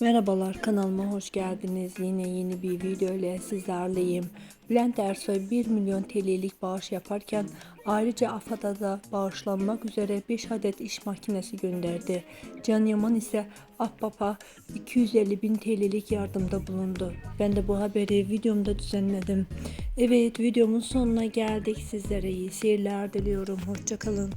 Merhabalar kanalıma hoş geldiniz. Yine yeni bir video ile sizlerleyim. Bülent Ersoy 1 milyon TL'lik bağış yaparken ayrıca AFAD'a da bağışlanmak üzere 5 adet iş makinesi gönderdi. Can Yaman ise Ahbap'a 250 bin TL'lik yardımda bulundu. Ben de bu haberi videomda düzenledim. Evet videomun sonuna geldik. Sizlere iyi seyirler diliyorum. Hoşçakalın.